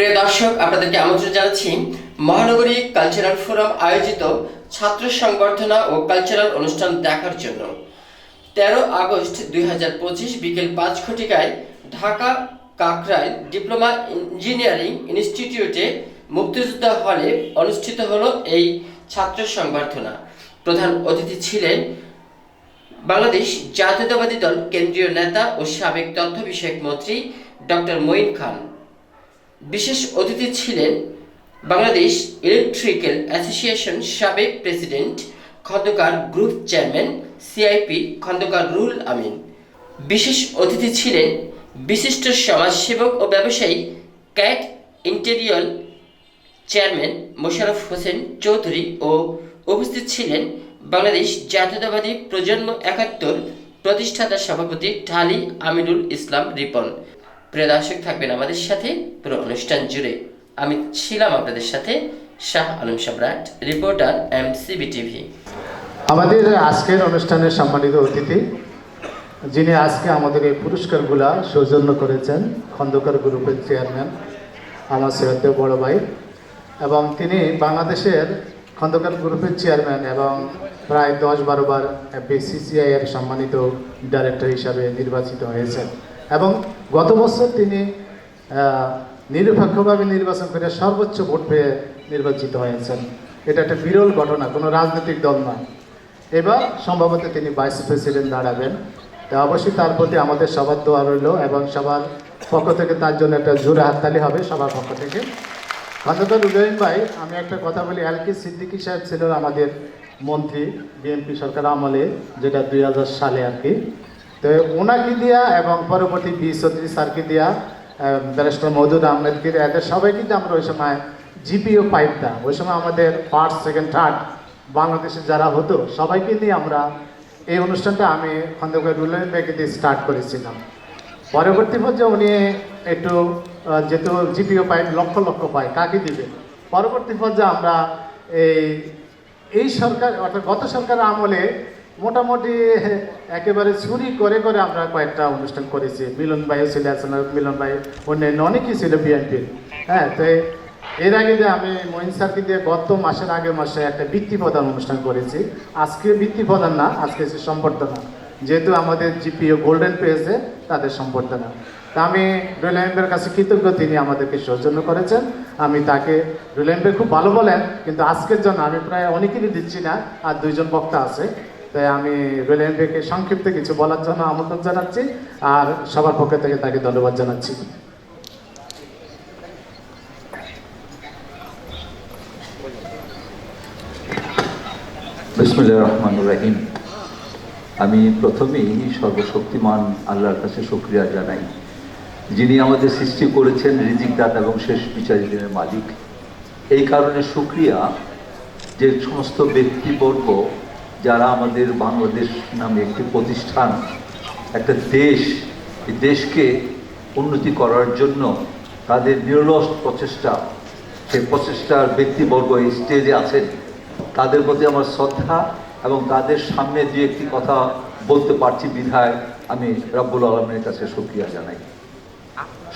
প্রিয় দর্শক, আপনাদেরকে আমন্ত্রণ জানাচ্ছি। মহানগরী কালচারাল ফোরাম আয়োজিত ছাত্র সংবর্ধনা ও কালচারাল অনুষ্ঠান দেখার জন্য। তেরো আগস্ট দুই হাজার পঁচিশ বিকেল পাঁচ ঘটিকায় ঢাকা কাকরাইল ডিপ্লোমা ইঞ্জিনিয়ারিং ইনস্টিটিউটে মুক্তিযোদ্ধা হলে অনুষ্ঠিত হলো এই ছাত্র সংবর্ধনা। প্রধান অতিথি ছিলেন বাংলাদেশ জাতীয়তাবাদী দল কেন্দ্রীয় নেতা ও সাবেক তথ্য বিষয়ক মন্ত্রী ডক্টর মঈন খান। বিশেষ অতিথি ছিলেন বাংলাদেশ ইলেকট্রিক্যাল অ্যাসোসিয়েশন সাবেক president Khandakar group chairman, CIP Khandakar Rul Amin. বিশেষ অতিথি ছিলেন বিশিষ্ট সমাজসেবক ও ব্যবসায়ী Cat Interior chairman Mosharraf Hossain Chowdhury ও উপস্থিত ছিলেন বাংলাদেশ জাতীয়তাবাদী প্রজন্ম একাত্তর প্রতিষ্ঠাতা সভাপতি ঢালি আমিনুল ইসলাম রিপন। প্রিয় দর্শক থাকবেন আমাদের সাথে পুরো অনুষ্ঠান জুড়ে। আমি ছিলাম আপনাদের সাথে শাহ আলম সম্রাট, রিপোর্টার এমসিবি টিভি। আমাদের আজকের অনুষ্ঠানের সম্মানিত অতিথি, যিনি আজকে আমাদের এই পুরস্কারগুলা সৌজন্য করেছেন, খন্দকার গ্রুপের চেয়ারম্যান, আমার শ্রদ্ধেয় বড় ভাই, এবং তিনি বাংলাদেশের খন্দকার গ্রুপের চেয়ারম্যান এবং প্রায় দশ বারো বার বিসিসিআই এর সম্মানিত ডাইরেক্টর হিসাবে নির্বাচিত হয়েছেন। এবং গত বছর তিনি নিরপেক্ষভাবে নির্বাচন করে সর্বোচ্চ ভোট পেয়ে নির্বাচিত হয়েছেন। এটা একটা বিরল ঘটনা, কোনো রাজনৈতিক দল নয়। এবার সম্ভবত তিনি ভাইস প্রেসিডেন্ট দাঁড়াবেন। তা অবশ্যই তার প্রতি আমাদের সবার দোয়া রইল এবং সবার পক্ষ থেকে তার জন্য একটা জোরে হাততালি হবে সবার পক্ষ থেকে। খন্দকার উদয়ন ভাই, আমি একটা কথা বলি এল কে সিদ্দিকী সাহেব ছিল আমাদের মন্ত্রী, বিএনপি সরকার আমলে, যেটা দুই হাজার সালে আর কি। তো ওনাকে দিয়া এবং পরবর্তী বি চৌধুরী স্যারকে দিয়া ব্যারিস্টার মৌদুদ আহমেদকে দিয়া, এদের সবাই কিন্তু আমরা ওই সময় জিপিও পাইপটা ওই সময় আমাদের ফার্স্ট সেকেন্ড থার্ড বাংলাদেশে যারা হতো সবাইকে নিয়ে আমরা এই অনুষ্ঠানটা আমি খন্দকার রুলেন ব্যাগে দিয়ে স্টার্ট করেছিলাম। পরবর্তী পর্যায়ে উনি একটু যেহেতু জিপিও পাই লক্ষ লক্ষ পায় কাকে দিবে? পরবর্তী পর্যায়ে আমরা এই এই সরকার অর্থাৎ গত সরকার আমলে মোটামুটি একেবারে চুরি করে করে আমরা কয়েকটা অনুষ্ঠান করেছি। মিলন ভাইও ছিল মিলন ভাই অন্যান্য অনেকেই ছিল বিএনপির হ্যাঁ তো এর আগে যে আমি মহিন স্যারকে দিয়ে গত মাসের আগে মাসে একটা বৃত্তি প্রদান অনুষ্ঠান করেছি। আজকে বৃত্তি প্রদান না, আজকে হচ্ছে সম্বর্ধনা। যেহেতু আমাদের জিপিও গোল্ডেন পেয়েছে তাদের সম্বর্ধনা। তা আমি রুলাইম্বের কাছে কৃতজ্ঞ, তিনি আমাদেরকে সৌজন্য করেছেন। আমি তাকে রুলাইম্বে খুব ভালো বলেন, কিন্তু আজকের জন্য আমি প্রায় অনেকেরই দিচ্ছি না, আর দুইজন বক্তা আছে। তাই আমি রুলাইম্বেকে সংক্ষিপ্ত কিছু বলার জন্য আমন্ত্রণ জানাচ্ছি আর সবার পক্ষ থেকে তাকে ধন্যবাদ জানাচ্ছি। বিসমুল্লাহ রহমান রাহিম। আমি প্রথমেই সর্বশক্তিমান আল্লাহর কাছে শুক্রিয়া জানাই, যিনি আমাদের সৃষ্টি করেছেন রিজিক দাতা এবং শেষ বিচারীদের মালিক। এই কারণে শুক্রিয়া যে সমস্ত ব্যক্তিবর্গ যারা আমাদের বাংলাদেশ নামে একটি প্রতিষ্ঠান, একটা দেশ, এই দেশকে উন্নতি করার জন্য তাদের নিরলস প্রচেষ্টা, সেই প্রচেষ্টার ব্যক্তিবর্গ এই স্টেজে আছেন। তাদের প্রতি আমার শ্রদ্ধা এবং তাদের সামনে দিয়ে একটি কথা বলতে পারছি বিধায় আমি রব্বুল আলমের কাছে সুক্রিয়া জানাই।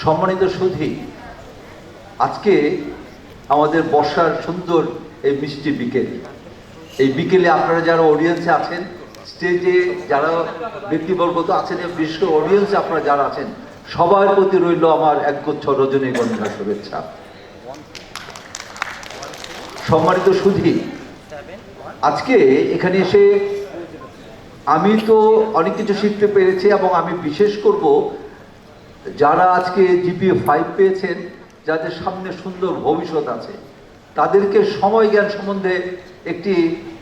সম্মানিত সুধী, আজকে আমাদের বর্ষার সুন্দর এই মিষ্টি বিকেল এই বিকেলে আপনারা যারা অডিয়েন্সে আছেন স্টেজে যারা ব্যক্তিবর্গ তো আছেন বিশেষ অডিয়েন্সে আপনারা যারা আছেন, সবার প্রতি রইল আমার একগুচ্ছ রজনীগন্ধা শুভেচ্ছা। সম্মানিত সুধী, আজকে এখানে এসে আমি তো অনেক কিছু শিখতে পেরেছি এবং আমি বিশেষ করব যারা আজকে জিপিএ ফাইভ পেয়েছেন, যাদের সামনে সুন্দর ভবিষ্যৎ আছে, তাদেরকে সময় জ্ঞান সম্বন্ধে একটি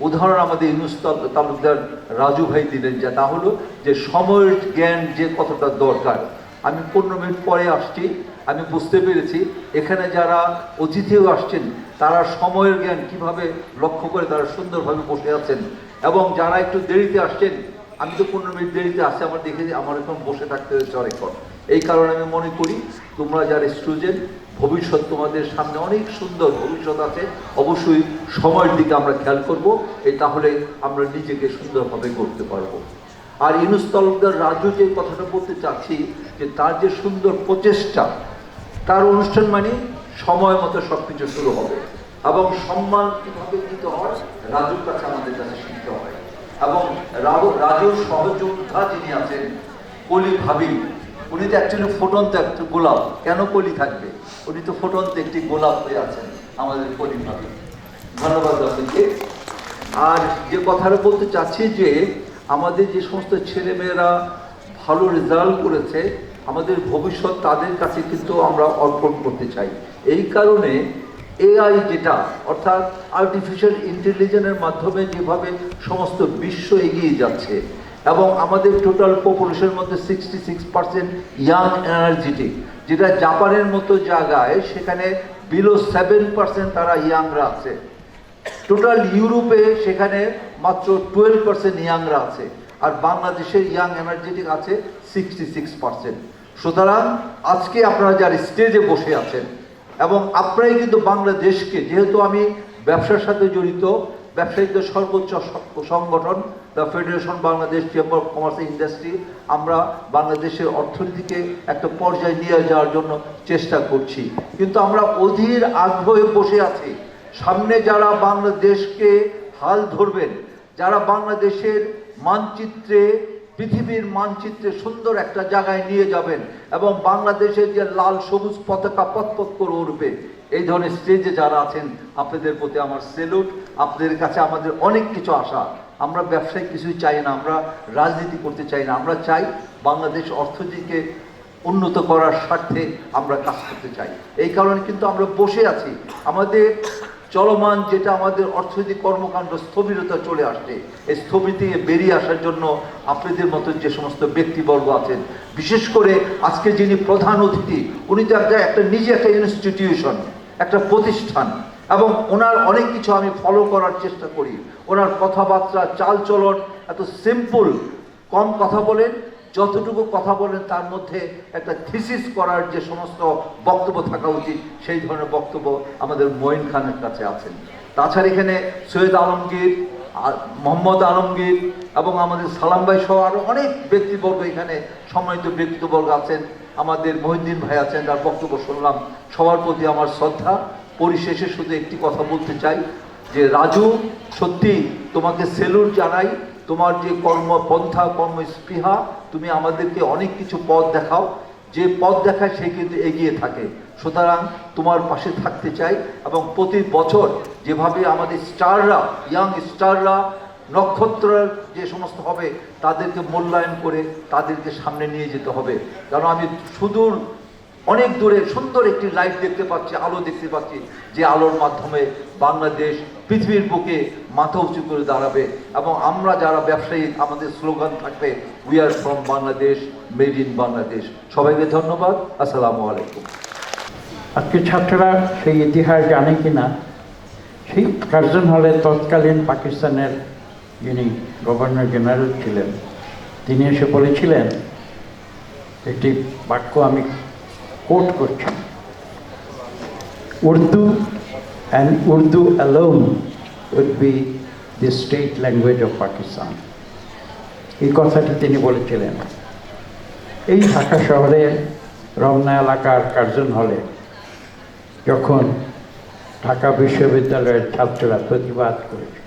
উদাহরণ আমাদের ইউনুস তালুকদার রাজু ভাই দিলেন যা তা হলো যে সময়ের জ্ঞান যে কতটা দরকার। আমি পনেরো মিনিট পরে আসছি, আমি বুঝতে পেরেছি, এখানে যারা অতিথিও আসছেন, তারা সময়ের জ্ঞান কীভাবে লক্ষ্য করে তারা সুন্দরভাবে বসে আছেন এবং যারা একটু দেরিতে আসছেন, আমি তো পনেরো মিনিট দেরিতে আসছে, আমার দেখে আমার এখন বসে থাকতে হয়েছে অনেকক্ষণ। এই কারণে আমি মনে করি তোমরা যারা স্টুডেন্ট ভবিষ্যৎ তোমাদের সামনে অনেক সুন্দর ভবিষ্যৎ আছে। অবশ্যই সময়ের দিকে আমরা খেয়াল করব এই তাহলে আমরা নিজেকে সুন্দরভাবে করতে পারব। আর ইনুস তালুকদার রাজু যে কথাটা বলতে চাচ্ছি, যে তার যে সুন্দর প্রচেষ্টা, তার অনুষ্ঠান মানে সময় মতো সব কিছু শুরু হবে। এবং সম্মান কীভাবে দিতে হয়, রাজুর কাছে আমাদের কাছে শিখতে হয় এবং রাজু- রাজুর সহযোদ্ধা যিনি আছেন, কলি ভাবি উনি তো অ্যাকচুয়ালি ফুটন্ত একটা গোলাপ। কেন কলি থাকবে? উনি তো ফুটন্ত একটি গোলাপ হয়ে আছেন আমাদের ভাবি। ধন্যবাদ আপনাকে। আর যে কথাটা বলতে চাচ্ছি যে আমাদের যে সমস্ত ছেলেমেয়েরা ভালো রেজাল্ট করেছে, আমাদের ভবিষ্যৎ তাদের কাছে কিন্তু আমরা অর্পণ করতে চাই। এই কারণে এআই যেটা, অর্থাৎ আর্টিফিশিয়াল ইন্টেলিজেন্সের মাধ্যমে যেভাবে সমস্ত বিশ্ব এগিয়ে যাচ্ছে, এবং আমাদের টোটাল পপুলেশনের মধ্যে sixty six percent young energetic যেটা জাপানের মতো জায়গায় সেখানে বিলো সেভেন পার্সেন্ট তারা ইয়াংরা আছে। টোটাল ইউরোপে সেখানে মাত্র টুয়েলভ পার্সেন্ট ইয়াংরা আছে আর বাংলাদেশের ইয়াং এনার্জেটিক আছে সিক্সটি সিক্স পার্সেন্ট সুতরাং আজকে আপনারা যারা স্টেজে বসে আছেন এবং আপনারাই কিন্তু বাংলাদেশকে, যেহেতু আমি ব্যবসার সাথে জড়িত ব্যবসায়ীদের সর্বোচ্চ সংগঠন the Federation Bangladesh Chamber of Commerce Industry আমরা বাংলাদেশের অর্থনীতিকে একটা পর্যায়ে নিয়ে যাওয়ার জন্য চেষ্টা করছি। কিন্তু আমরা অধীর আগ্রহে বসে আছি। সামনে যারা বাংলাদেশকে হাল ধরবেন, যারা বাংলাদেশের মানচিত্রে, পৃথিবীর মানচিত্রে সুন্দর একটা জায়গায় নিয়ে যাবেন এবং বাংলাদেশের যে লাল সবুজ পতাকা পথপথ করে উঠবে, এই ধরনের স্টেজে যারা আছেন, আপনাদের প্রতি আমার সেলুট আপনাদের কাছে আমাদের অনেক কিছু আশা। আমরা ব্যবসায় কিছুই চাই না, আমরা রাজনীতি করতে চাই না, আমরা চাই বাংলাদেশ অর্থনীতিকে উন্নত করার স্বার্থে আমরা কাজ করতে চাই। এই কারণে কিন্তু আমরা বসে আছি। আমাদের চলমান যেটা আমাদের অর্থনৈতিক কর্মকাণ্ড স্থবিরতা চলে আসছে, এই স্থবির থেকে বেরিয়ে আসার জন্য আপনাদের মতো যে সমস্ত ব্যক্তিবর্গ আছেন, বিশেষ করে আজকে যিনি প্রধান অতিথি, উনি তো একটা একটা, নিজে একটা ইনস্টিটিউশন একটা প্রতিষ্ঠান এবং ওনার অনেক কিছু আমি ফলো করার চেষ্টা করি। ওনার কথাবার্তা, চালচলন, এত সিম্পল কম কথা বলেন, যতটুকু কথা বলেন তার মধ্যে একটা থিসিস করার যে সমস্ত বক্তব্য থাকা উচিত, সেই ধরনের বক্তব্য আমাদের মঈন খানের কাছে আছেন। তাছাড়া এখানে সৈয়দ আলমগীর মোহাম্মদ আলমগীর এবং আমাদের সালাম ভাই সহ আরও অনেক ব্যক্তিবর্গ এখানে সম্মানিত ব্যক্তিবর্গ আছেন। আমাদের মহিউদ্দিন ভাই আছেন, তার বক্তব্য শুনলাম। সবার প্রতি আমার শ্রদ্ধা। পরিশেষে শুধু একটি কথা বলতে চাই যে রাজু, সত্যি তোমাকে সেলুট জানাই। তোমার যে কর্মপন্থা, কর্মস্পৃহা, তুমি আমাদেরকে অনেক কিছু পথ দেখাও। যে পথ দেখায় সে কিন্তু এগিয়ে থাকে। সুতরাং তোমার পাশে থাকতে চাই এবং প্রতি বছর যেভাবে আমাদের স্টাররা, ইয়াং স্টাররা, নক্ষত্রের যে সমস্ত হবে, তাদেরকে মূল্যায়ন করে তাদেরকে সামনে নিয়ে যেতে হবে। কারণ আমি সুদূর অনেক দূরে সুন্দর একটি লাইট দেখতে পাচ্ছি, আলো দেখতে পাচ্ছি, যে আলোর মাধ্যমে বাংলাদেশ পৃথিবীর বুকে মাথা উঁচু করে দাঁড়াবে। এবং আমরা যারা ব্যবসায়ী, আমাদের স্লোগান থাকবে we are from Bangladesh made in Bangladesh সবাইকে ধন্যবাদ, আসসালামু আলাইকুম। আজকে ছাত্ররা সেই ইতিহাস জানে কি না সেই কার্জন হলে তৎকালীন পাকিস্তানের যিনি গভর্নর জেনারেল ছিলেন, তিনি এসে বলেছিলেন, একটি বাক্য আমি কোট করছি Urdu and Urdu alone would be the state language of Pakistan এই কথাটি তিনি বলেছিলেন। এই ঢাকা শহরের রমনা এলাকার কার্জন হলে যখন ঢাকা বিশ্ববিদ্যালয়ের ছাত্ররা প্রতিবাদ করেছে।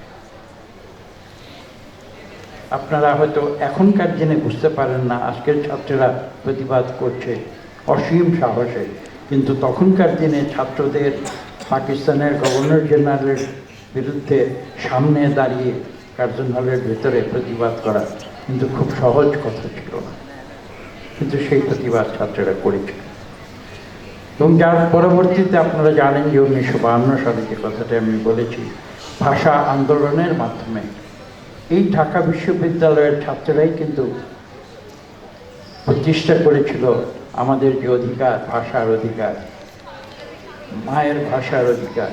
আপনারা হয়তো এখনকার দিনে বুঝতে পারেন না, আজকের ছাত্ররা প্রতিবাদ করছে। অসীম সাহসে। কিন্তু তখনকার দিনে ছাত্রদের, পাকিস্তানের গভর্নর জেনারেলের বিরুদ্ধে সামনে দাঁড়িয়ে কার্জন হলের ভেতরে প্রতিবাদ করা কিন্তু খুব সহজ কথা ছিল না। কিন্তু সেই প্রতিবাদ ছাত্ররা করেছে। এবং যার পরবর্তীতে আপনারা জানেন যে উনিশশো বাহান্ন সালে যে কথাটা আমি বলেছি, ভাষা আন্দোলনের মাধ্যমে এই ঢাকা বিশ্ববিদ্যালয়ের ছাত্ররাই কিন্তু প্রতিষ্ঠা করেছিল আমাদের যে অধিকার, ভাষার অধিকার, মায়ের ভাষার অধিকার,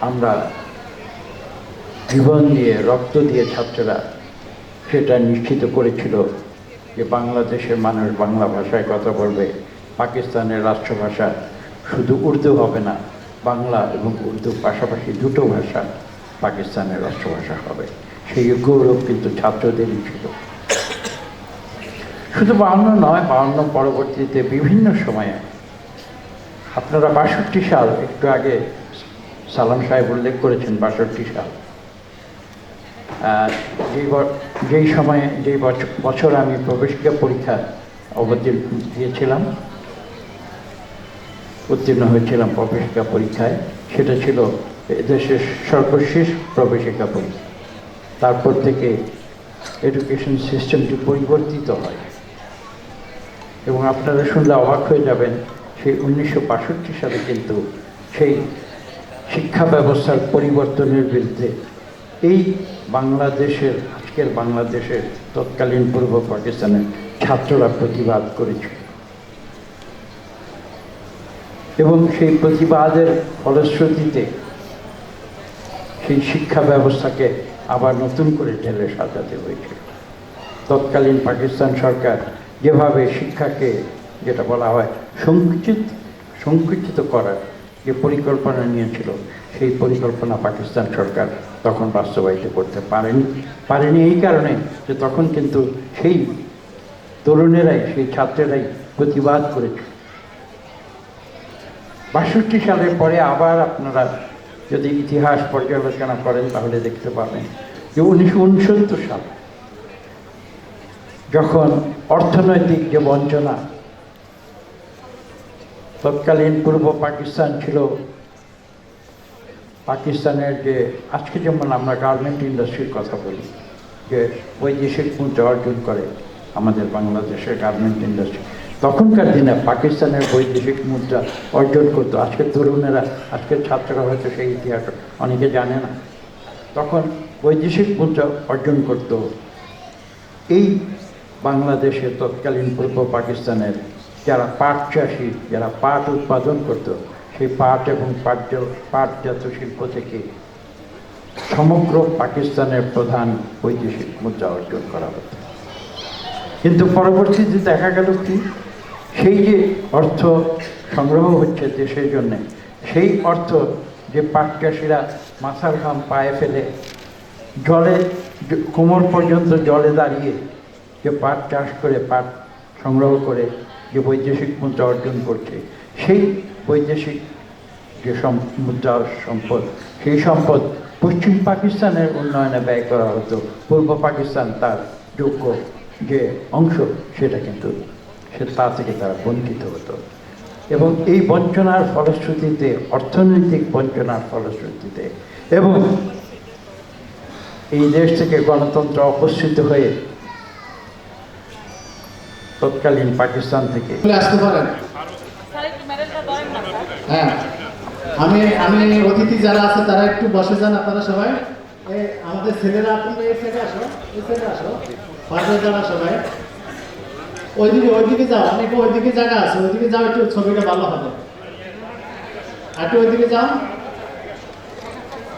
আমরা জীবন দিয়ে, রক্ত দিয়ে ছাত্ররা সেটা নিশ্চিত করেছিল যে বাংলাদেশের মানুষ বাংলা ভাষায় কথা বলবে, পাকিস্তানের রাষ্ট্রভাষা শুধু উর্দু হবে না, বাংলা এবং উর্দু পাশাপাশি দুটো ভাষা পাকিস্তানের রাষ্ট্রভাষা হবে। সেই গৌরব কিন্তু ছাত্রদেরই ছিল। শুধু বাউন্ন নয়, বাউন্ন পরবর্তীতে বিভিন্ন সময়ে আপনারা বাষট্টি সাল, একটু আগে সালাম সাহেব উল্লেখ করেছেন বাষট্টি সাল। যেই যেই সময়ে, যেই বছর বছর আমি প্রবেশিকা পরীক্ষা অবতীর্ণ দিয়েছিলাম উত্তীর্ণ হয়েছিলাম প্রবেশিকা পরীক্ষায়, সেটা ছিল দেশের সর্বশেষ প্রবেশিকা পরীক্ষা। তারপর থেকে এডুকেশন সিস্টেমটি পরিবর্তিত হয়। এবং আপনারা শুনলে অবাক হয়ে যাবেন সেই উনিশশো বাষট্টি সালে কিন্তু সেই শিক্ষা ব্যবস্থার পরিবর্তনের বিরুদ্ধে এই বাংলাদেশের, আজকের বাংলাদেশের তৎকালীন পূর্ব পাকিস্তানের ছাত্ররা প্রতিবাদ করেছিল এবং সেই প্রতিবাদের ফলশ্রুতিতে সেই শিক্ষা ব্যবস্থাকে আবার নতুন করে ঢেলে সাজাতে হয়েছিল তৎকালীন পাকিস্তান সরকার যেভাবে শিক্ষাকে যেটা বলা হয় সংকুচিত সংকুচিত করার যে পরিকল্পনা নিয়েছিল, সেই পরিকল্পনা পাকিস্তান সরকার তখন বাস্তবায়িত করতে পারেনি। পারেনি এই কারণে যে তখন কিন্তু সেই তরুণেরাই, সেই ছাত্রেরাই প্রতিবাদ করেছিল বাষট্টি সালের পরে আবার আপনারা যদি ইতিহাস পর্যালোচনা করেন, তাহলে দেখতে পাবেন যে উনিশশো উনসত্তর সাল যখন অর্থনৈতিক যে বঞ্চনা, তৎকালীন পূর্ব পাকিস্তান ছিল, পাকিস্তানের যে, আজকে যেমন আমরা গার্মেন্ট ইন্ডাস্ট্রির কথা বলি, যে বৈদেশিক মুদ্রা অর্জন করে আমাদের বাংলাদেশের গার্মেন্ট ইন্ডাস্ট্রি তখনকার দিনে পাকিস্তানের বৈদেশিক মুদ্রা অর্জন করতো। আজকের তরুণেরা, আজকের ছাত্ররা হয়তো সেই ইতিহাস অনেকে জানে না। তখন বৈদেশিক মুদ্রা অর্জন করত। এই বাংলাদেশের তৎকালীন পূর্ব পাকিস্তানের যারা পাট চাষি, যারা পাট উৎপাদন করত, সেই পাট এবং পাট পাটজাত শিল্প থেকে সমগ্র পাকিস্তানের প্রধান বৈদেশিক মুদ্রা অর্জন করা হতো। কিন্তু পরবর্তীতে দেখা গেল কি? সেই যে অর্থ সংগ্রহ হচ্ছে দেশের জন্যে, সেই অর্থ যে পাট চাষিরা মাথার ঘাম পায়ে ফেলে, জলে, কোমর পর্যন্ত জলে দাঁড়িয়ে যে পাট চাষ করে পাট সংগ্রহ করে যে বৈদেশিক মুদ্রা অর্জন করছে, সেই বৈদেশিক যে মুদ্রা সম্পদ, সেই সম্পদ পশ্চিম পাকিস্তানের উন্নয়নে ব্যয় করা হতো। পূর্ব পাকিস্তান তার যোগ্য যে অংশ, সেটা কিন্তু সে তা থেকে তারা বঞ্চিত হতো। এবং এই বঞ্চনার ফলশ্রুতিতে, অর্থনৈতিক বঞ্চনার ফলশ্রুতিতে এবং এই দেশ থেকে গণতন্ত্র অপসৃত হয়ে তৎকালীন পাকিস্তান থেকে। আসতে পারেন। হ্যাঁ। আমি আমি অতিথি যারা আছে, তারা একটু বসে যান আপনারা সবাই। আমাদের ছেলেরা আপনারা এই আসো, এই সাইডে আসো। পাশে যারা সবাই। ওইদিকে ওইদিকে যাও, অনেকে ওইদিকে জায়গা আছে, ওইদিকে যাও, একটু ছবিটা ভালো হবে। আর একটু ওইদিকে যাও